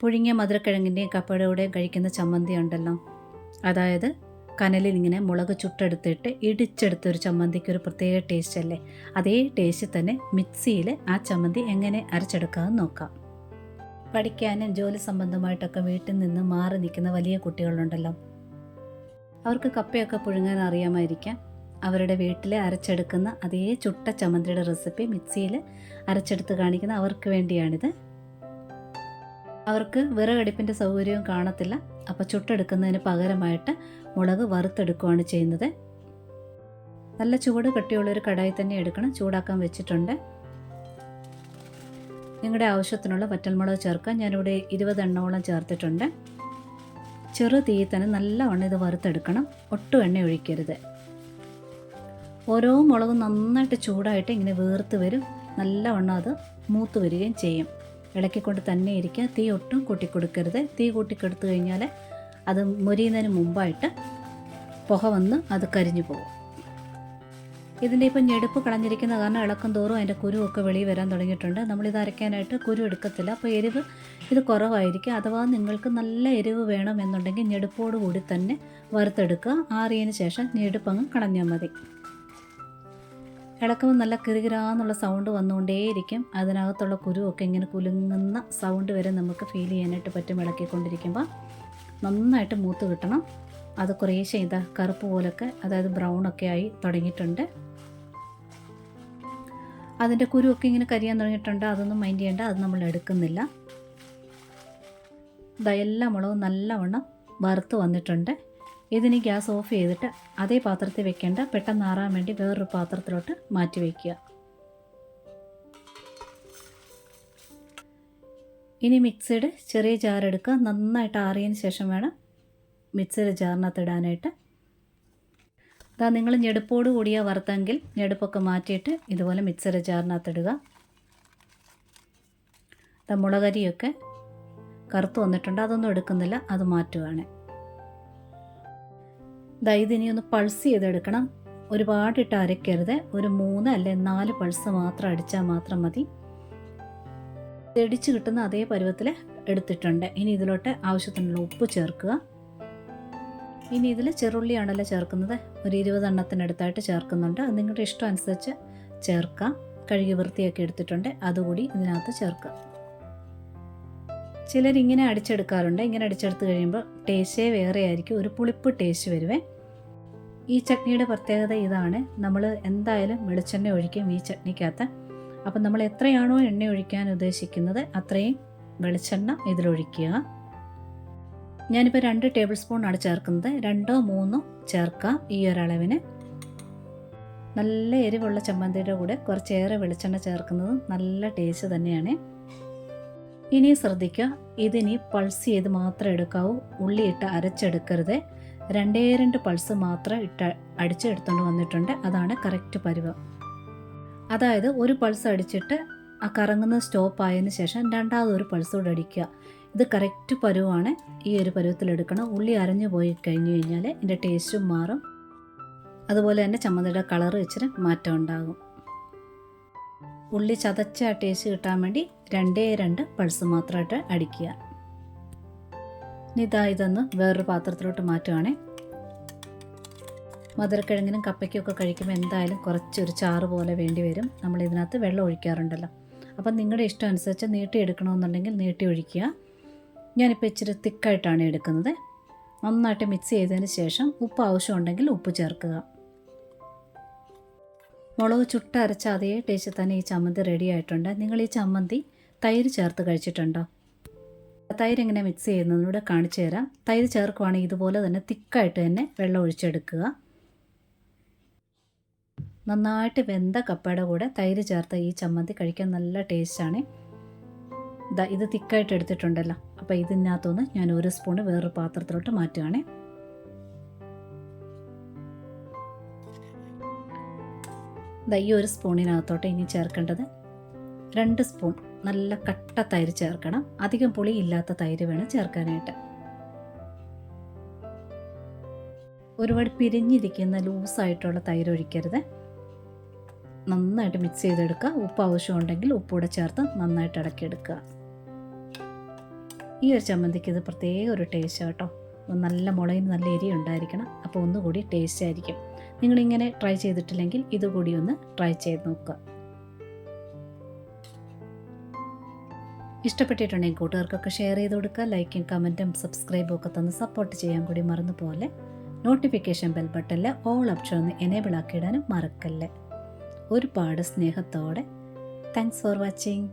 പുഴുങ്ങിയ മധുരക്കിഴങ്ങിന്റെയും കപ്പയുടെ കൂടെയും കഴിക്കുന്ന ചമ്മന്തി ഉണ്ടല്ലോ അതായത് കനലിൽ ഇങ്ങനെ മുളക് ചുട്ടെടുത്തിട്ട് ഇടിച്ചെടുത്ത ഒരു ചമ്മന്തിക്ക് ഒരു പ്രത്യേക ടേസ്റ്റ് അല്ലേ? അതേ ടേസ്റ്റ് തന്നെ മിക്സിയിൽ ആ ചമ്മന്തി എങ്ങനെ അരച്ചെടുക്കാമെന്ന് നോക്കാം. പഠിക്കാനും ജോലി സംബന്ധമായിട്ടൊക്കെ വീട്ടിൽ നിന്ന് മാറി നിൽക്കുന്ന വലിയ കുട്ടികളുണ്ടല്ലോ. അവർക്ക് കപ്പയൊക്കെ പുഴുങ്ങാൻ അറിയാമായിരിക്കാം. അവരുടെ വീട്ടിൽ അരച്ചെടുക്കുന്ന അതേ ചുട്ട ചമ്മന്തിയുടെ റെസിപ്പി മിക്സിയിൽ അരച്ചെടുത്ത് കാണിക്കുന്ന അവർക്ക് വേണ്ടിയാണിത്. അവർക്ക് വിറകടുപ്പിന്റെ സൗകര്യവും കാണത്തില്ല. അപ്പോൾ ചുട്ടെടുക്കുന്നതിന് പകരമായിട്ട് മുളക് വറുത്തെടുക്കുകയാണ് ചെയ്യുന്നത്. നല്ല ചൂട് കട്ടിയുള്ളൊരു കടായി തന്നെ എടുക്കണം. ചൂടാക്കാൻ വെച്ചിട്ടുണ്ട്. നിങ്ങളുടെ ആവശ്യത്തിനുള്ള വറ്റൽമുളക് ചേർക്കാൻ ഞാനിവിടെ ഇരുപതെണ്ണോളം ചേർത്തിട്ടുണ്ട്. ചെറു തീയിൽ തന്നെ നല്ലവണ്ണം ഇത് വറുത്തെടുക്കണം. ഒട്ടും എണ്ണ ഒഴിക്കരുത്. ഓരോ മുളകും നന്നായിട്ട് ചൂടായിട്ട് ഇങ്ങനെ വീർത്ത് വരും. നല്ലവണ്ണം അത് മൂത്ത് വരികയും ചെയ്യും. ഇളക്കിക്കൊണ്ട് തന്നെ ഇരിക്കുക. തീ ഒട്ടും കൂട്ടിക്കൊടുക്കരുത്. തീ കൂട്ടിക്കെടുത്തു കഴിഞ്ഞാൽ അത് മുരിയുന്നതിന് മുമ്പായിട്ട് പുക വന്ന് അത് കരിഞ്ഞു പോകും. ഇതിന്റെ ഇപ്പം ഞെടുപ്പ് കളഞ്ഞിരിക്കുന്ന കാരണം ഇളക്കും തോറും അതിന്റെ കുരുവൊക്കെ വെളിയിൽ വരാൻ തുടങ്ങിയിട്ടുണ്ട്. നമ്മളിത് അരയ്ക്കാനായിട്ട് കുരു എടുക്കത്തില്ല. അപ്പോൾ എരിവ് ഇത് കുറവായിരിക്കും. അഥവാ നിങ്ങൾക്ക് നല്ല എരിവ് വേണമെന്നുണ്ടെങ്കിൽ ഞെടുപ്പോടുകൂടി തന്നെ വറുത്തെടുക്കുക. ആറിയതിന് ശേഷം ഞെടുപ്പങ്ങ് കളഞ്ഞാൽ മതി. ഇളക്കുമ്പോൾ നല്ല കിറുകിരാന്നുള്ള സൗണ്ട് വന്നുകൊണ്ടേയിരിക്കും. അതിനകത്തുള്ള കുരുവൊക്കെ ഇങ്ങനെ കുലുങ്ങുന്ന സൗണ്ട് വരെ നമുക്ക് ഫീൽ ചെയ്യാനായിട്ട് പറ്റും ഇളക്കിക്കൊണ്ടിരിക്കുമ്പോൾ നന്നായിട്ട് മൂത്ത് കിട്ടണം. അത് കുറേശ്ശെ ഇതാ കറുപ്പ് പോലൊക്കെ അതായത് ബ്രൗണൊക്കെ ആയി തുടങ്ങിയിട്ടുണ്ട്. അതിന്റെ കുരുവൊക്കെ ഇങ്ങനെ കരിയാൻ തുടങ്ങിയിട്ടുണ്ട്. അതൊന്നും മൈൻഡ് ചെയ്യേണ്ട അത് നമ്മൾ എടുക്കുന്നില്ല. ഇതാ എല്ലാ മുളകും നല്ലവണ്ണം വറുത്ത് വന്നിട്ടുണ്ട്. ഇതിന് ഗ്യാസ് ഓഫ് ചെയ്തിട്ട് അതേ പാത്രത്തിൽ വെക്കേണ്ട പെട്ടെന്ന് ആറാൻ വേണ്ടി വേറൊരു പാത്രത്തിലോട്ട് മാറ്റി വയ്ക്കുക ഇനി മിക്സിയുടെ ചെറിയ ജാർ എടുക്കുക. നന്നായിട്ട് ആറിയതിന് ശേഷം വേണം മിക്സിയുടെ ജാറിനകത്ത് ഇടാനായിട്ട്. അതാ നിങ്ങൾ ഞെടുപ്പോട് കൂടിയ വറുത്തെങ്കിൽ ഞെടുപ്പൊക്കെ മാറ്റിയിട്ട് ഇതുപോലെ മിക്സിയുടെ ജാറിനകത്ത് ഇടുക. മുളകരിയൊക്കെ കറുത്ത് വന്നിട്ടുണ്ട്. അതൊന്നും എടുക്കുന്നില്ല. അത് മാറ്റുവാണ്. ദാ ഇതിനി ഒന്ന് പൾസ് ചെയ്തെടുക്കണം. ഒരുപാടിട്ട് അരയ്ക്കരുത്. ഒരു മൂന്ന് അല്ലെ നാല് പൾസ് മാത്രം അടിച്ചാൽ മാത്രം മതി. തെടിച്ചു കിട്ടുന്ന അതേ പരുവത്തിൽ എടുത്തിട്ടുണ്ട്. ഇനി ഇതിലോട്ട് ആവശ്യത്തിനുള്ള ഉപ്പ് ചേർക്കുക. ഇനി ഇതിൽ ചെറുള്ളിയാണല്ലോ ചേർക്കുന്നത്. ഒരു ഇരുപതെണ്ണത്തിനടുത്തായിട്ട് ചേർക്കുന്നുണ്ട്. അത് നിങ്ങളുടെ ഇഷ്ടം അനുസരിച്ച് ചേർക്കാം. കഴുകി വൃത്തിയൊക്കെ എടുത്തിട്ടുണ്ട്. അതുകൂടി ഇതിനകത്ത് ചേർക്കുക. ചിലരിങ്ങനെ അടിച്ചെടുക്കാറുണ്ട്. ഇങ്ങനെ അടിച്ചെടുത്ത് കഴിയുമ്പോൾ ടേസ്റ്റേ വേറെ ആയിരിക്കും ഒരു പുളിപ്പ് ടേസ്റ്റ് വരുവേ. ഈ ചട്നിയുടെ പ്രത്യേകത ഇതാണ്. നമ്മൾ എന്തായാലും വെളിച്ചെണ്ണ ഒഴിക്കും ഈ ചട്നിക്കകത്ത്. അപ്പം നമ്മൾ എത്രയാണോ എണ്ണ ഒഴിക്കാൻ ഉദ്ദേശിക്കുന്നത് അത്രയും വെളിച്ചെണ്ണ ഇതിലൊഴിക്കുക. ഞാനിപ്പോൾ രണ്ട് ടേബിൾ സ്പൂൺ ആണ് ചേർക്കുന്നത്. രണ്ടോ മൂന്നോ ചേർക്കാം ഈ ഒരളവിന്. നല്ല എരിവുള്ള ചമ്മന്തിയുടെ കൂടെ കുറച്ചേറെ വെളിച്ചെണ്ണ ചേർക്കുന്നതും നല്ല ടേസ്റ്റ് തന്നെയാണ്. ഇനി ശ്രദ്ധിക്കുക ഇതിനി പൾസ് ചെയ്ത് മാത്രം എടുക്കാവൂ. ഉള്ളി ഇട്ട് അരച്ചെടുക്കരുത്. രണ്ടേ രണ്ട് പൾസ് മാത്രം ഇട്ട് അടിച്ചെടുത്തുകൊണ്ട് വന്നിട്ടുണ്ട്. അതാണ് കറക്റ്റ് പരുവം. അതായത് ഒരു പൾസ് അടിച്ചിട്ട് ആ കറങ്ങുന്ന സ്റ്റോപ്പ് ആയതിന് ശേഷം രണ്ടാമതൊരു പൾസ് കൂടെ അടിക്കുക. ഇത് കറക്റ്റ് പരുവാണ്. ഈ ഒരു പരുവത്തിലെടുക്കണം ഉള്ളി അരഞ്ഞു പോയി കഴിഞ്ഞു കഴിഞ്ഞാൽ ഇതിന്റെ ടേസ്റ്റും മാറും. അതുപോലെ തന്നെ ചമ്മന്തിയുടെ കളർ ഇച്ചിരി മാറ്റം ഉണ്ടാകും. ഉള്ളി ചതച്ച ടേസ്റ്റ് കിട്ടാൻ വേണ്ടി രണ്ടേ രണ്ട് പൾസ് മാത്രമായിട്ട് അടിക്കുക. ഇനി ഇതാ ഇതൊന്ന് വേറൊരു പാത്രത്തിലോട്ട് മാറ്റുവാണേ. മധുരക്കിഴങ്ങിനും കപ്പയ്ക്കൊക്കെ കഴിക്കുമ്പോൾ എന്തായാലും കുറച്ചൊരു ചാറ് പോലെ വേണ്ടി വരും. നമ്മൾ ഇതിനകത്ത് വെള്ളം ഒഴിക്കാറുണ്ടല്ലോ. അപ്പം നിങ്ങളുടെ ഇഷ്ടം അനുസരിച്ച് നീട്ടി എടുക്കണമെന്നുണ്ടെങ്കിൽ നീട്ടി ഒഴിക്കുക. ഞാനിപ്പോൾ ഇച്ചിരി തിക്കായിട്ടാണ് എടുക്കുന്നത്. നന്നായിട്ട് മിക്സ് ചെയ്തതിന് ശേഷം ഉപ്പ് ആവശ്യമുണ്ടെങ്കിൽ ഉപ്പ് ചേർക്കുക. മുളക് ചുട്ടരച്ച അതേ ടേസ്റ്റ് തന്നെ ഈ ചമ്മന്തി റെഡി ആയിട്ടുണ്ട്. നിങ്ങൾ ഈ ചമ്മന്തി തൈര് ചേർത്ത് കഴിച്ചിട്ടുണ്ടോ? തൈര് എങ്ങനെ മിക്സ് ചെയ്യുന്നതിലൂടെ കാണിച്ചു തരാം. തൈര് ചേർക്കുവാണെങ്കിൽ ഇതുപോലെ തന്നെ തിക്കായിട്ട് തന്നെ വെള്ളം ഒഴിച്ചെടുക്കുക. നന്നായിട്ട് വെന്ത കപ്പയുടെ കൂടെ തൈര് ചേർത്ത ഈ ചമ്മന്തി കഴിക്കാൻ നല്ല ടേസ്റ്റാണ് ദാ ഇത് തിക്കായിട്ട് എടുത്തിട്ടുണ്ടല്ലോ. അപ്പോൾ ഇതിനകത്തുനിന്ന് ഞാൻ ഒരു സ്പൂൺ വേറൊരു പാത്രത്തിലോട്ട് മാറ്റുകയാണ് ദാ ഈ ഒരു സ്പൂണിനകത്തോട്ട് ഇനി ചേർക്കേണ്ടത് രണ്ട് സ്പൂൺ നല്ല കട്ട തൈര് ചേർക്കണം. അധികം പുളി ഇല്ലാത്ത തൈര് വേണം ചേർക്കാനായിട്ട്. ഒരുപാട് പിരിഞ്ഞിരിക്കുന്ന ലൂസായിട്ടുള്ള തൈര് ഒഴിക്കരുത്. നന്നായിട്ട് മിക്സ് ചെയ്തെടുക്കുക. ഉപ്പ് ആവശ്യമുണ്ടെങ്കിൽ ഉപ്പൂടെ ചേർത്ത് നന്നായിട്ട് ഇളക്കിയെടുക്കുക. ഈ ഒരു ചമ്മന്തിക്ക് ഇത് പ്രത്യേക ഒരു ടേസ്റ്റ് കേട്ടോ. നല്ല മുളകിന് നല്ല എരി ഉണ്ടായിരിക്കണം. അപ്പോൾ ഒന്നുകൂടി ടേസ്റ്റ് ആയിരിക്കും. നിങ്ങളിങ്ങനെ ട്രൈ ചെയ്തിട്ടില്ലെങ്കിൽ ഇതുകൂടി ഒന്ന് ട്രൈ ചെയ്ത് നോക്കുക. ഇഷ്ടപ്പെട്ടിട്ടുണ്ടെങ്കിൽ കൂട്ടുകാർക്കൊക്കെ ഷെയർ ചെയ്ത് കൊടുക്കുക ലൈക്കും കമന്റും സബ്സ്ക്രൈബും ഒക്കെ തന്ന് സപ്പോർട്ട് ചെയ്യാൻ കൂടി മറന്നു പോലെ നോട്ടിഫിക്കേഷൻ ബെൽ ബട്ടണിൽ ഓൾ ഓപ്ഷൻ ഒന്ന് എനേബിൾ ആക്കിയിടാനും മറക്കല്ലേ? ഒരുപാട് സ്നേഹത്തോടെ. Thanks for watching